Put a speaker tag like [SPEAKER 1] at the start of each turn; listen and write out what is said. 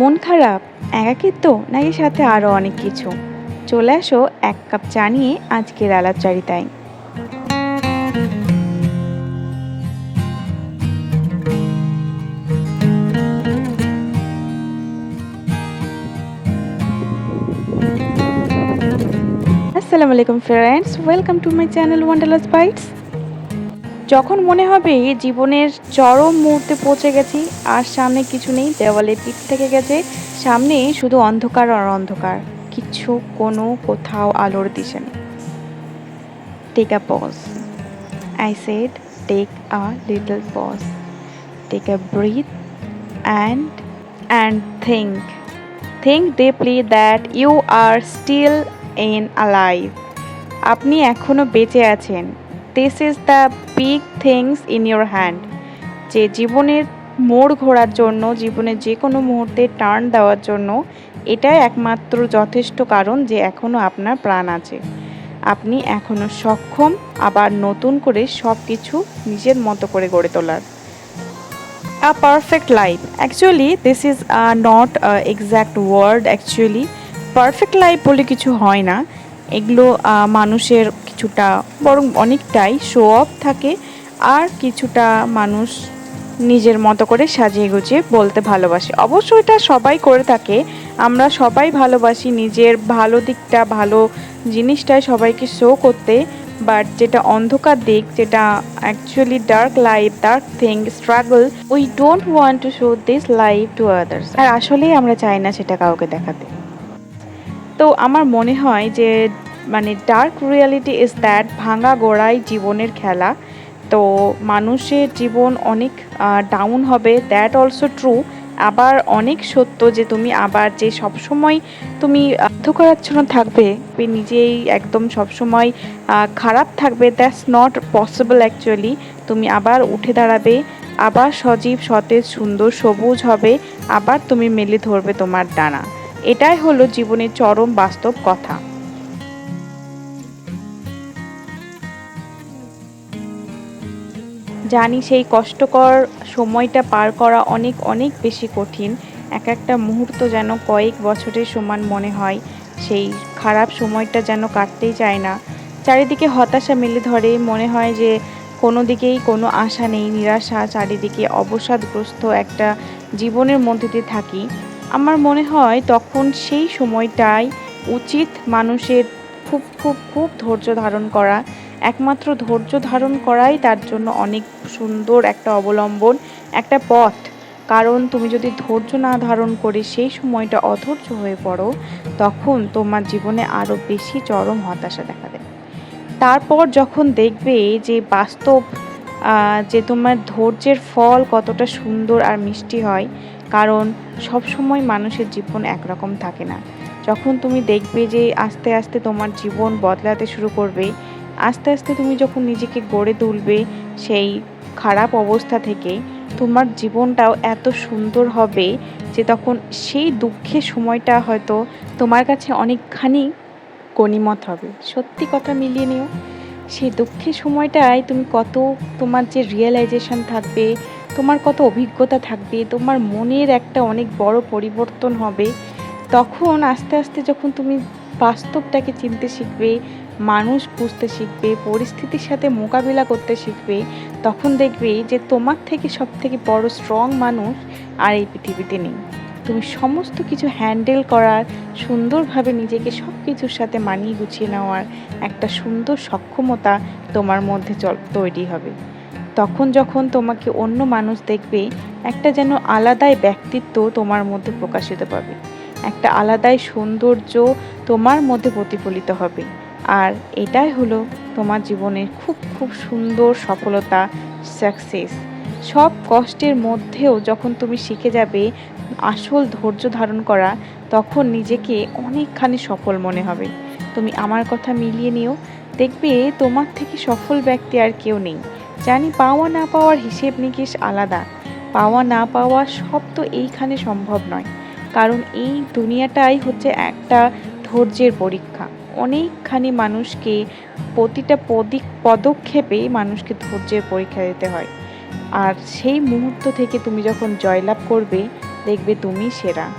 [SPEAKER 1] মন খারাপ, একাকিত্ব, নাকি সাথে আরও অনেক কিছু? চলে আসো এক কাপ চা নিয়ে আজকের আলাপচারিতায়। আসসালামু আলাইকুম friends welcome to my channel wanderlust bites যখন মনে হবে জীবনের চরম মুহূর্তে পৌঁছে গেছি, আর সামনে কিছু নেই দেওয়ালে পিঠ থেকে গেছে, সামনে শুধু অন্ধকার আর অন্ধকার, কিচ্ছু কোনো কোথাও আলোর দিশে নেই। Take a pause I said take a little pause take a breath and and think think deeply that you are still in alive আপনি এখনও বেঁচে আছেন। This is the big things in your hand যে জীবনের মোড় ঘোরার জন্য, জীবনের যে কোনো মুহূর্তে টার্ন দেওয়ার জন্য, এটাই একমাত্র যথেষ্ট কারণ যে এখনও আপনার প্রাণ আছে। আপনি এখনও সক্ষম, আবার নতুন করে সব কিছু নিজের মতো করে গড়ে তোলার। A perfect life actually this is not exact word actually perfect life বলে কিছু হয় না। এগুলো মানুষের কিছুটা, বরং অনেকটাই শো অফ থাকে। আর কিছুটা মানুষ নিজের মতো করে সাজিয়ে গুছিয়ে বলতে ভালোবাসে। অবশ্য এটা সবাই করে থাকে। আমরা সবাই ভালোবাসি নিজের ভালো দিকটা, ভালো জিনিসটাই সবাইকে শো করতে। বাট যেটা অন্ধকার দিক, যেটা actually dark life dark thing struggle we don't want to show this life to others আর আসলেই আমরা চাই না সেটা কাউকে দেখাতে। তো আমার মনে হয় যে মানে ডার্ক রিয়ালিটি ইজ দ্যাট ভাঙা গোড়াই জীবনের খেলা। তো মানুষের জীবন অনেক ডাউন হবে দ্যাট অলসো ট্রু আবার অনেক সত্য যে তুমি আবার যে সবসময় তুমি অর্থকরাচ্ছন্ন থাকবে নিজেই একদম সবসময় খারাপ থাকবে দ্যাটস নট পসিবল অ্যাকচুয়ালি তুমি আবার উঠে দাঁড়াবে, আবার সজীব, সতেজ, সুন্দর, সবুজ হবে, আবার তুমি মেলে ধরবে তোমার ডানা। এটাই হলো জীবনের চরম বাস্তব কথা। জানি সেই কষ্টকর সময়টা পার করা অনেক অনেক বেশি কঠিন। এক একটা মুহূর্ত যেন কয়েক বছরের সমান মনে হয়। সেই খারাপ সময়টা যেন কাটতেই চায় না। চারিদিকে হতাশা মেলে ধরে, মনে হয় যে কোনো দিকেই কোনো আশা নেই, নিরাশা, চারিদিকে অবসাদগ্রস্ত একটা জীবনের মধ্যে দিয়ে থাকি। আমার মনে হয় তখন সেই সময়টাই উচিত মানুষের খুব খুব খুব ধৈর্য ধারণ করা। একমাত্র ধৈর্য ধারণ করাই তার জন্য অনেক সুন্দর একটা অবলম্বন, একটা পথ। কারণ তুমি যদি ধৈর্য না ধারণ করে সেই সময়টা অধৈর্য হয়ে পড়ো, তখন তোমার জীবনে আরও বেশি চরম হতাশা দেখা দেয়। তারপর যখন দেখবে যে বাস্তব যে তোমার ধৈর্যের ফল কতটা সুন্দর আর মিষ্টি হয় কারণ সব সময় মানুষের জীবন একরকম থাকে না। যখন তুমি দেখবে যে আস্তে আস্তে তোমার জীবন বদলাতে শুরু করবে, আস্তে আস্তে তুমি যখন নিজেকে গড়ে তুলবে সেই খারাপ অবস্থা থেকে, তোমার জীবনটাও এত সুন্দর হবে যে তখন সেই দুঃখের সময়টা হয়তো তোমার কাছে অনেকখানি গণিমত হবে। সত্যি কথা মিলিয়ে নিও, সেই দুঃখের সময়টায় তুমি কত তোমার যে রিয়েলাইজেশন থাকবে তোমার কত অভিজ্ঞতা থাকবে, তোমার মনের একটা অনেক বড় পরিবর্তন হবে। তখন আস্তে আস্তে যখন তুমি বাস্তবটাকে চিনতে শিখবে, মানুষ বুঝতে শিখবে, পরিস্থিতির সাথে মোকাবিলা করতে শিখবে, তখন দেখবে যে তোমার থেকে সব থেকে বড় স্ট্রং মানুষ আর এই পৃথিবীতে নেই। তুমি সমস্ত কিছু হ্যান্ডেল করার, সুন্দরভাবে নিজেকে সব কিছুর সাথে মানিয়ে গুছিয়ে নেওয়ার একটা সুন্দর সক্ষমতা তোমার মধ্যে তৈরি হবে। তখন যখন তোমাকে অন্য মানুষ দেখবে, একটা যেন আলাদাই ব্যক্তিত্ব তোমার মধ্যে প্রকাশিত পাবে। একটা আলাদাই সৌন্দর্য তোমার মধ্যে প্রতিফলিত হবে। আর এটাই হলো তোমার জীবনের খুব খুব সুন্দর সফলতা সাকসেস সব কষ্টের মধ্যেও যখন তুমি শিখে যাবে আসল ধৈর্য ধারণ করা, তখন নিজেকে অনেকখানি সফল মনে হবে। তুমি আমার কথা মিলিয়ে নিও। দেখবে তোমার থেকে সফল ব্যক্তি আর কেউ নেই। জানি পাওয়া না পাওয়ার হিসেব নিকেশ আলাদা। পাওয়া না পাওয়া সব তো এইখানে সম্ভব নয়। কারণ এই দুনিয়াটাই হচ্ছে একটা ধৈর্যের পরীক্ষা। অনেকখানি মানুষকে প্রতিটা পদিক পদক্ষেপে মানুষকে ধৈর্যের পরীক্ষা দিতে হয়। আর সেই মুহূর্ত থেকে তুমি যখন জয়লাভ করবে, দেখবে তুমি সেরা।